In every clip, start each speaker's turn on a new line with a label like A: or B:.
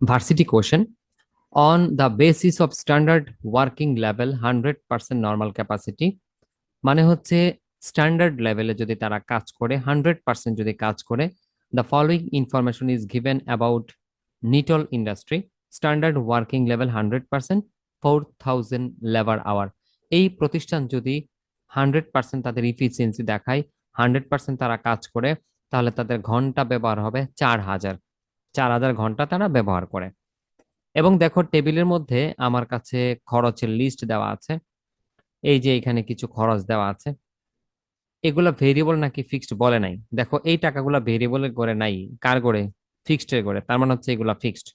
A: varsity question. On the basis of standard working level 100% normal capacity মানে হচ্ছে standard লেভেলে যদি তারা কাজ করে হান্ড্রেড পার্সেন্ট যদি কাজ করে the following information is given about Nitol industry standard working level hundred percent four thousand labour hour এই প্রতিষ্ঠান যদি হান্ড্রেড পার্সেন্ট তাদের ইফিসিয়েন্সি দেখায় হান্ড্রেড পার্সেন্ট তারা কাজ করে, তাহলে তাদের ঘণ্টা ব্যবহার হবে চার হাজার। চার হাজার ঘণ্টা তারা ব্যবহার করে। এবং দেখো টেবিলের মধ্যে আমার কাছে খরচের লিস্ট দেওয়া আছে। এই যে এখানে কিছু খরচ দেওয়া আছে। এগুলা ভেরিয়েবল নাকি ফিক্সড বলে নাই। দেখো এই টাকাগুলা ভেরিয়েবলের করে নাই। কার করে? ফিক্সড এর করে। তার মানে হচ্ছে এগুলা ফিক্সড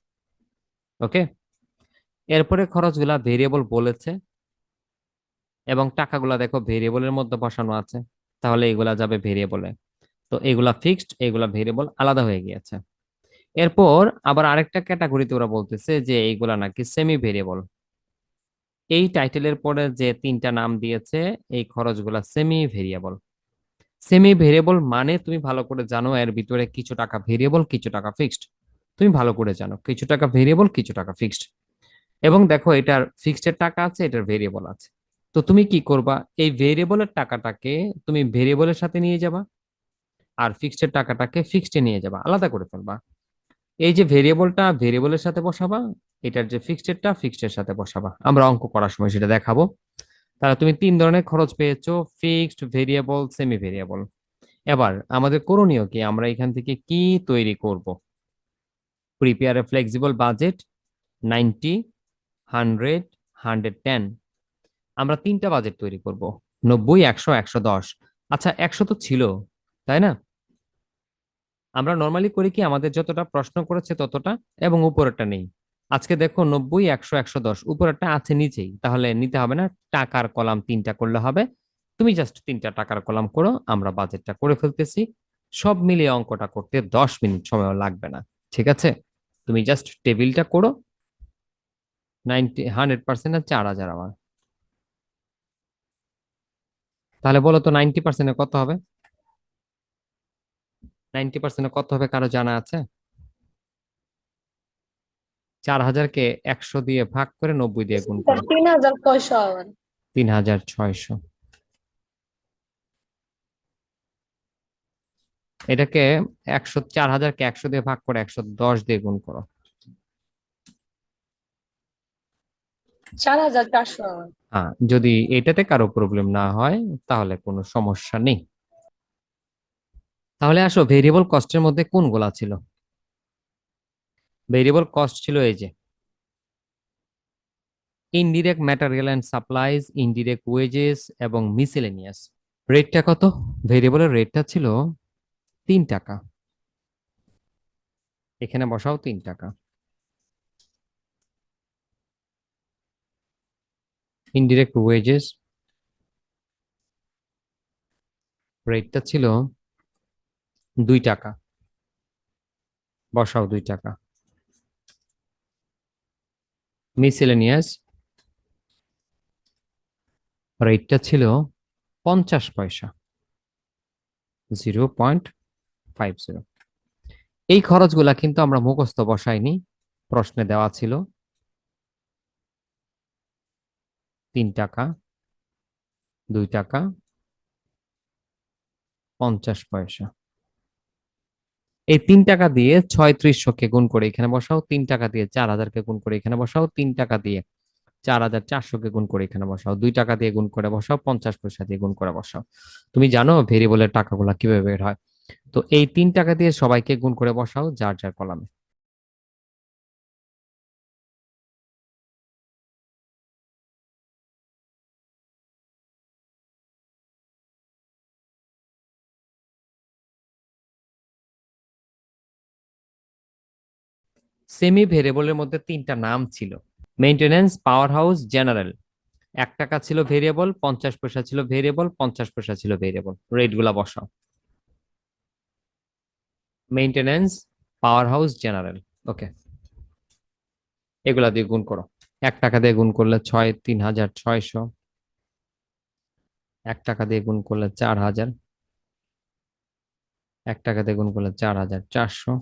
A: ওকে এরপরে খরচগুলা ভেরিয়েবল বলেছে। এবং টাকাগুলা দেখো ভেরিয়েবলের মধ্যে বসানো আছে। তাহলে এগুলা যাবে ভেরিয়েবলে তো এগুলা ফিক্সড এগুলা ভেরিয়েবল আলাদা হয়ে গিয়েছে। এরপর আবার আরেকটা ক্যাটাগরিতে ওরা বলতেছে যে এইগুলা নাকি সেমি ভেরিয়েবল এই টাইটেলের পরে যে তিনটা নাম দিয়েছে, এই খরচগুলা সেমি ভেরিয়েবল সেমি ভেরিয়েবল মানে তুমি ভালো করে জানো এর ভিতরে কিছু টাকা ভেরিয়েবল কিছু টাকা ফিক্সড তুমি ভালো করে জানো, কিছু টাকা ভেরিয়েবল কিছু টাকা ফিক্সড এবং দেখো এটার ফিক্সড এর টাকা আছে, এটার ভেরিয়েবল আছে। তো তুমি কি করবা? এই ভেরিয়েবলের টাকাটাকে তুমি ভেরিয়েবলের সাথে নিয়ে যাবা, আর ফিক্সড এর টাকাটাকে ফিক্সড নিয়ে যাবা। আলাদা করে ফেলবা। এই যে ভেরিয়েবলটা ভেরিয়েবলের সাথে বসাবা, এটার যে ফিক্সড এরটা ফিক্সড এর সাথে বসাবা। আমরা অঙ্ক করার সময় সেটা দেখাবো। তাহলে তুমি তিন ধরনের খরচ পেয়েছ ফিক্সড ভেরিয়েবল সেমি ভেরিয়েবল এবার আমাদের করণীয় কি? আমরা এখান থেকে কি তৈরি করব? Prepare a flexible budget ninety hundred hundred ten আমরা তিনটা বাজেট তৈরি করব, নব্বই, একশো একশো দশ। আচ্ছা একশো তো ছিল, তাই না? আমরা নর্মালি করি কি, আমাদের যতটা প্রশ্ন করেছে ততটা এবং উপরেরটা নেই। আজকে দেখো নব্বই, একশো একশো দশ, উপরেরটা আছে নিচেই। তাহলে নিতে হবে না, টাকার কলাম তিনটা করলে হবে। তুমি জাস্ট তিনটা টাকার কলাম করো, আমরা বাজেটটা করে ফেলতেছি। সব মিলিয়ে অঙ্কটা করতে দশ মিনিট সময় লাগবে না, ঠিক আছে? তুমি জাস্ট টেবিলটা করো। নাইনটি হান্ড্রেড পার্সেন্ট আর চার হাজার আমার। তাহলে বলো তো নাইনটি পার্সেন্টে কত হবে? নাইনটি পার্সেন্টে কত হবে কারও জানা আছে? চার হাজারকে একশো দিয়ে ভাগ করে নব্বই দিয়ে গুণ করো।
B: তিন হাজার ছয়শো
A: তিন হাজার ছয়শো। এটাকে একশো চার হাজারকে একশো দিয়ে ভাগ করে একশো দশ দিয়ে গুণ করো।
B: চার হাজার চারশো
A: হ্যাঁ যদি এটাতে কারও প্রবলেম না হয় তাহলে কোনো সমস্যা নেই। তাহলে আসো ভেরিয়েবল কস্টের মধ্যে কোন কোনগুলা ছিল? ভেরিয়েবল কস্ট ছিল এই যে indirect material and supplies indirect wages এবং মিসেলেনিয়াস রেটটা কত? ভেরিয়েবলের রেটটা ছিল তিন টাকা। এখানে বসাও তিন টাকা। ইনডিরেক্ট ওয়েজেস রেটটা ছিল দুই টাকা। বসাও দুই টাকা। মিসেলেনিয়াস। রেটটা ছিল পঞ্চাশ পয়সা। Zero point five zero. এই খরচগুলা কিন্তু আমরা মুখস্থ বসাইনি। প্রশ্নে দেওয়া ছিল তিন টাকা, দুই টাকা, পঞ্চাশ পয়সা। এই তিন টাকা দিয়ে ছয় ছয়ত্রিশশোকে গুণ করে এখানে বসাও, তিন টাকা দিয়ে চার হাজারকে গুণ করে এখানে বসাও, তিন টাকা দিয়ে চার হাজার চারশোকে গুণ করে এখানে বসাও, দুই টাকা দিয়ে গুণ করে বসাও, পঞ্চাশ পয়সা দিয়ে গুণ করে বসাও। তুমি জানো ভেরিয়েবলের টাকাগুলা কীভাবে বের হয়? তো এই তিন টাকা দিয়ে সবাইকে গুণ করে বসাও যার যার কলামে। সেমি ভেরিয়েবলের মধ্যে তিনটা নাম ছিল। মেইনটেনেন্স পাওয়ার হাউস জেনারেল এক টাকা ছিল ভেরিয়েবল পঞ্চাশ পয়সা ছিল ভেরিয়েবল পঞ্চাশ পয়সা ছিল ভেরিয়েবল রেটগুলা বসাও। Maintenance power house general okay এগুলা দিয়ে গুণ করো। এক টাকা দিয়ে গুণ করলে ছয়, তিন হাজার ছয়শো। এক টাকা দিয়ে গুণ করলে চার হাজার। এক টাকা দিয়ে গুণ করলে চার হাজার চারশো।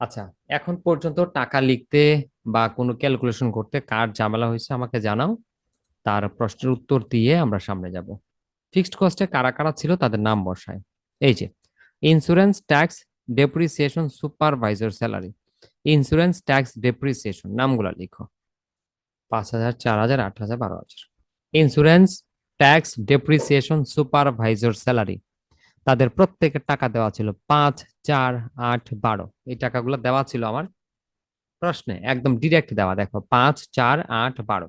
A: আচ্ছা এখন পর্যন্ত টাকা লিখতে বা কোনো ক্যালকুলেশন করতে কার ঝামেলা হয়েছে আমাকে জানাও। তার প্রশ্নের উত্তর দিয়ে আমরা সামনে যাব। ফিক্সড কস্টে কারা কারা ছিল তাদের নাম বসায় এই যে insurance tax depreciation supervisor salary insurance tax depreciation নামগুলো লিখো। পাঁচ হাজার, চার হাজার, আট হাজার, বারো হাজার। Insurance tax depreciation supervisor salary তাদের প্রত্যেকের টাকা দেওয়া ছিল পাঁচ, চার, আট, বারো। এই টাকাগুলো দেওয়া ছিল আমার প্রশ্নে, একদম ডিরেক্ট দেওয়া। দেখো, পাঁচ, চার, আট, বারো।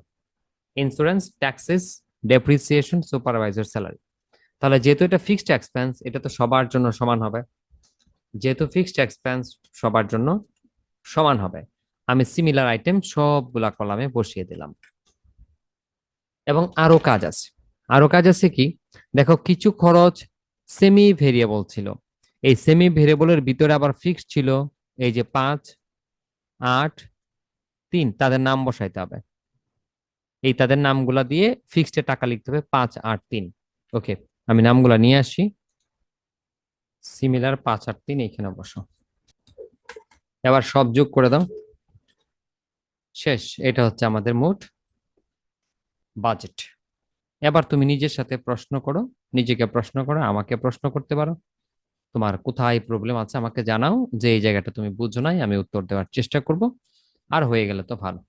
A: Insurance taxes depreciation supervisor salary তাহলে যেহেতু এটা ফিক্সড এক্সপেন্স এটা তো সবার জন্য সমান হবে। যেহেতু ফিক্সড এক্সপেন্স সবার জন্য সমান হবে। আমি সিমিলার আইটেম সবগুলা কলামে বসিয়ে দিলাম। এবং আরও কাজ আছে। আরও কাজ আছে কি? দেখো, কিছু খরচ সেমি ভেরিয়েবল ছিল। এই সেমি ভেরিয়েবলের ভিতরে আবার ফিক্সড ছিল, এই যে পাঁচ, আট, তিন, তাদের নাম বসাইতে হবে। এই তাদের নামগুলা দিয়ে ফিক্সডে টাকা লিখতে হবে, পাঁচ, আট, তিন। ওকে, আমি নামগুলা নিয়ে আসি। সিমিলার পাঁচ, আট, তিন এইখানে বসো। এবার সব যোগ করে দাও। শেষ, এটা হচ্ছে আমাদের মোট বাজেট। এবার তুমি নিজের সাথে প্রশ্ন করো। নিজেকে প্রশ্ন করো, আমাকে প্রশ্ন করতে পারো। তোমার কোথায় প্রবলেম আছে আমাকে জানাও, যে এই জায়গাটা তুমি বুঝো নাই, আমি উত্তর দেওয়ার চেষ্টা করব। আর হয়ে গেলে তো ভালো।